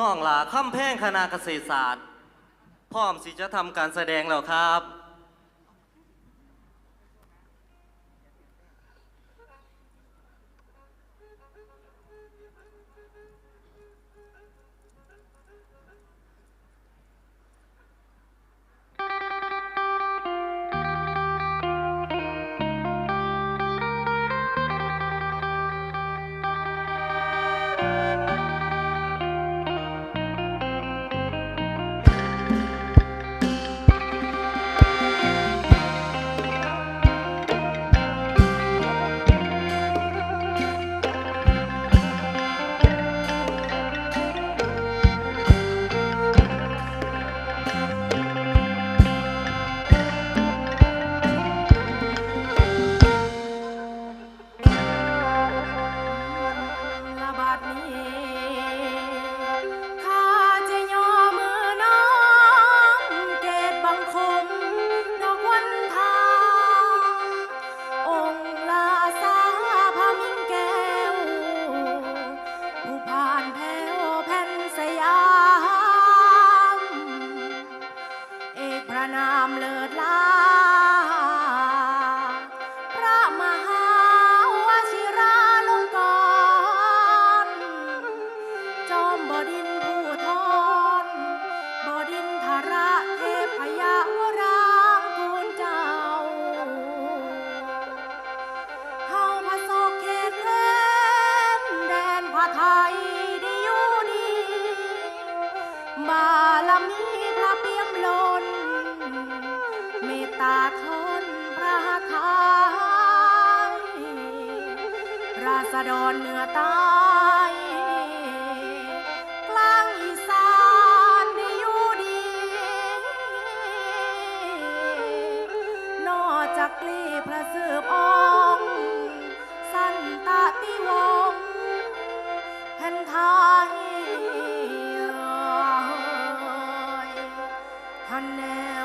น้องหลาค่ำแพงคณะเกษตรศาสตร์ พร้อมสิจะทำการแสดงแล้วครับ มีพระเปี่ยมลนเมตตาทนพระทายราษฎรเหนือตา her now.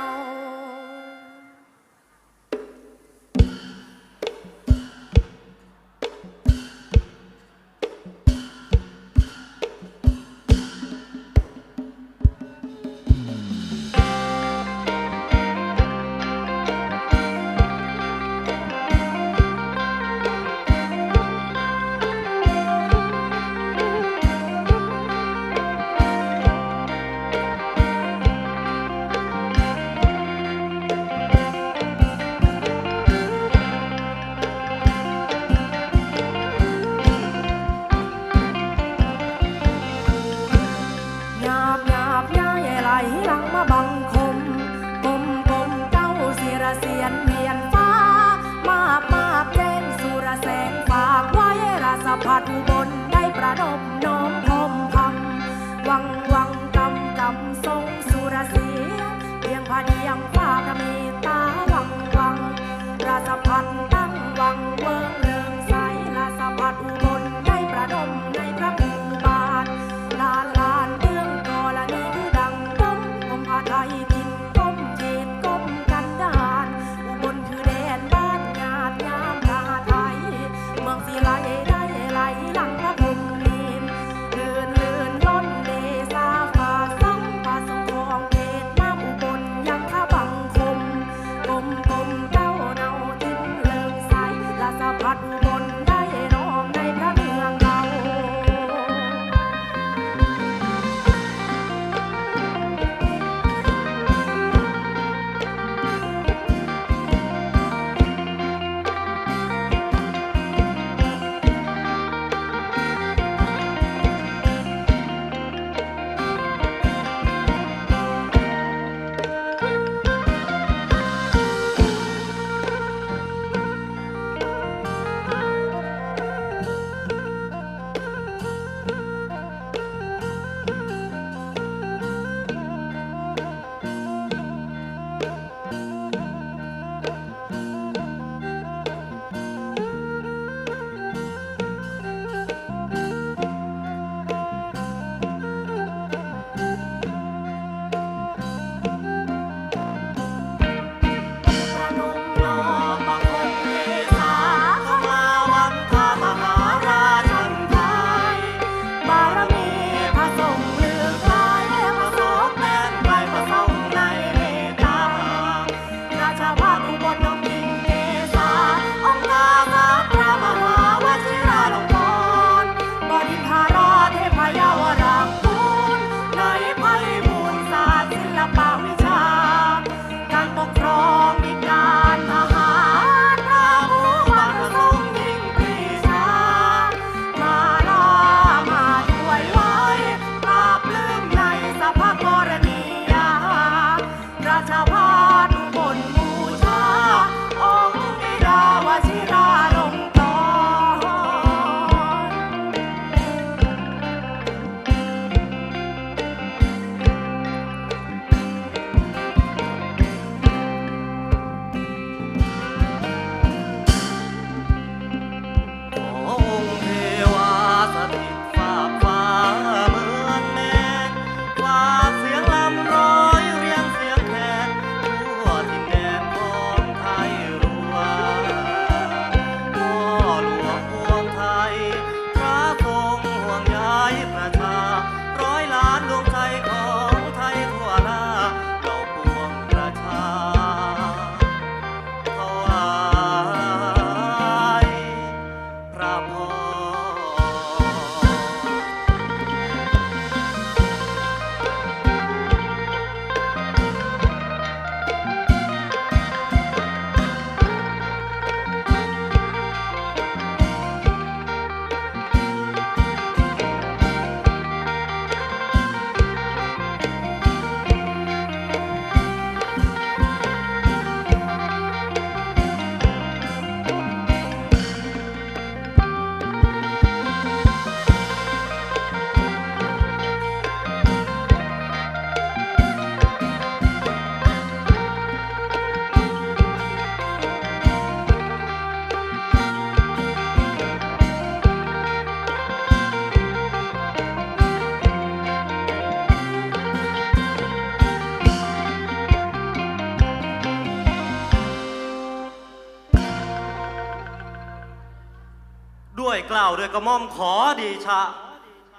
กล่าวด้วยกระหม่อมขอดีชะ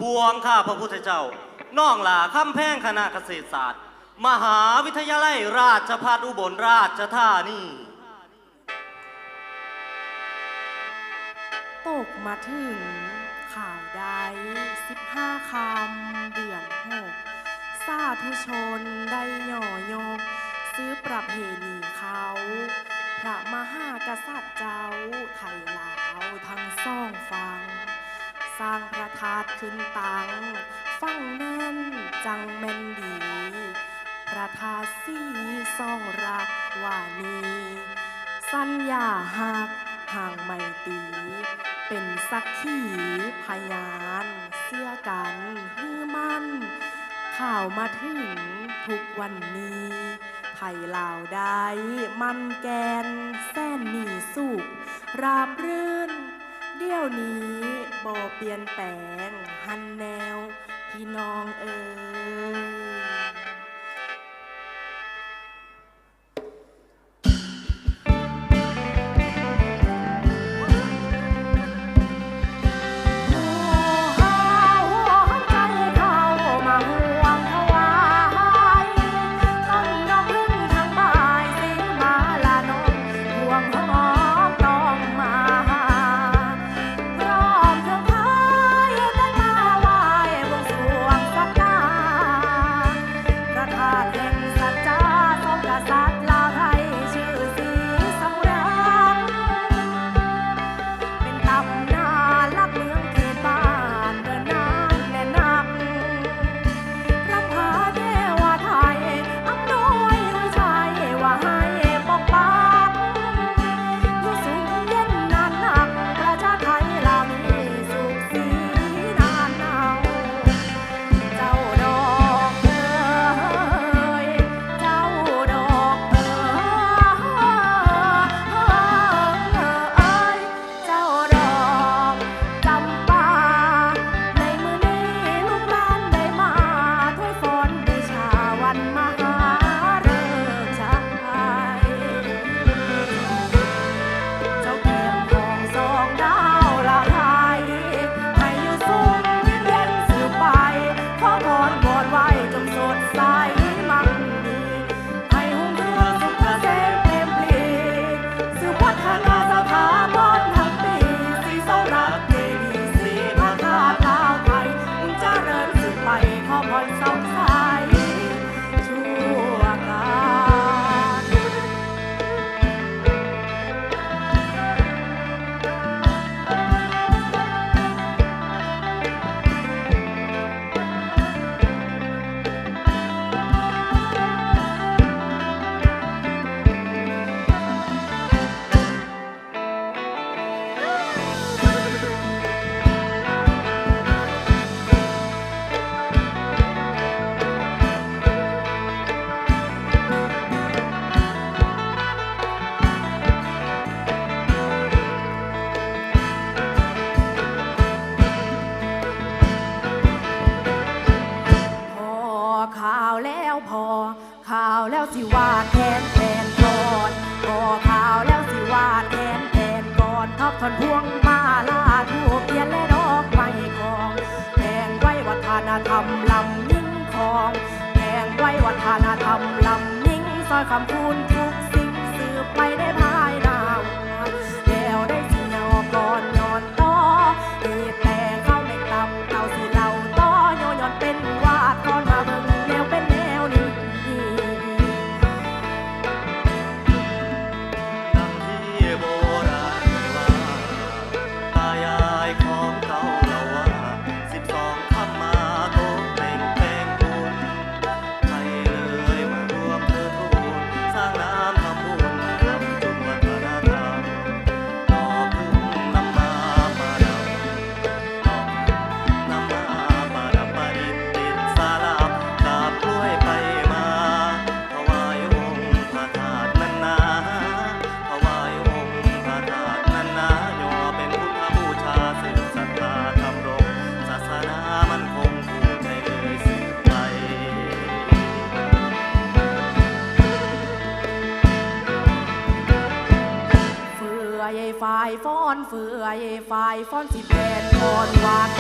ปวงข้าพระพุทธเจ้าน้องหลาคำแพงคณะเกษตรศาสตร์ มหาวิทยาลัยราชภัฏอุบลราชธานีตกมาถึงข่าวใด15คำเดือนหกสาธุชนได้หย่อยก ซื้อประเพณีเขา พระมหากษัตริย์เจ้าไทยลาวทั้งสองฟัง สร้างพระธาตุขึ้นตังฟังแน่นจังแม่นดี พระธาตุสีซ่องรักว่านีสัญญาหักห่างไม่ตี เป็นสักขีพยาน เสื้อกันฮือมันข่าวมาถึงทุกวันนี้ไทยลาวได้มันแกนแสนมีสุขราบรื่น เดี๋ยวนี้ บ่เปลี่ยนแปลงหันแนว พี่น้องเอ๋ย ข่าวแล้วพอ ข่าวแล้วสิวาดแทนแทนก่อนพอข่าวแล้วสิวาดแทนแทนก่อนทอบทอนพวงมาลาทูกเทียนและดอกไม้ของแพงไว้วัฒนธรรมลำยิ่งของแพงไว้วัฒนธรรมลำยิ่งซอยคำพูนทุก อนเฟื่อยฝ่ายฟ้อนสิบแปดก่อนวาน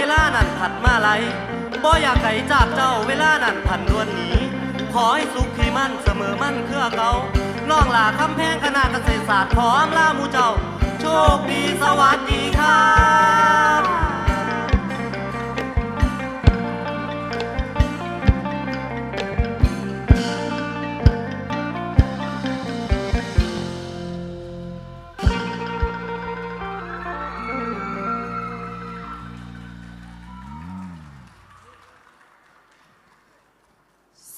วลานั้นผัดมาไหลบ่อยากไก่จากเจ้าเวลานั้นผันดวนหนีขอให้สุขที่มั่นเสมอมั่นเครือเกาน่องหลาคำแพงคณะเกษตรศาสตร์พร้อมลาหมูเจ้า โชคดีสวัสดีครับ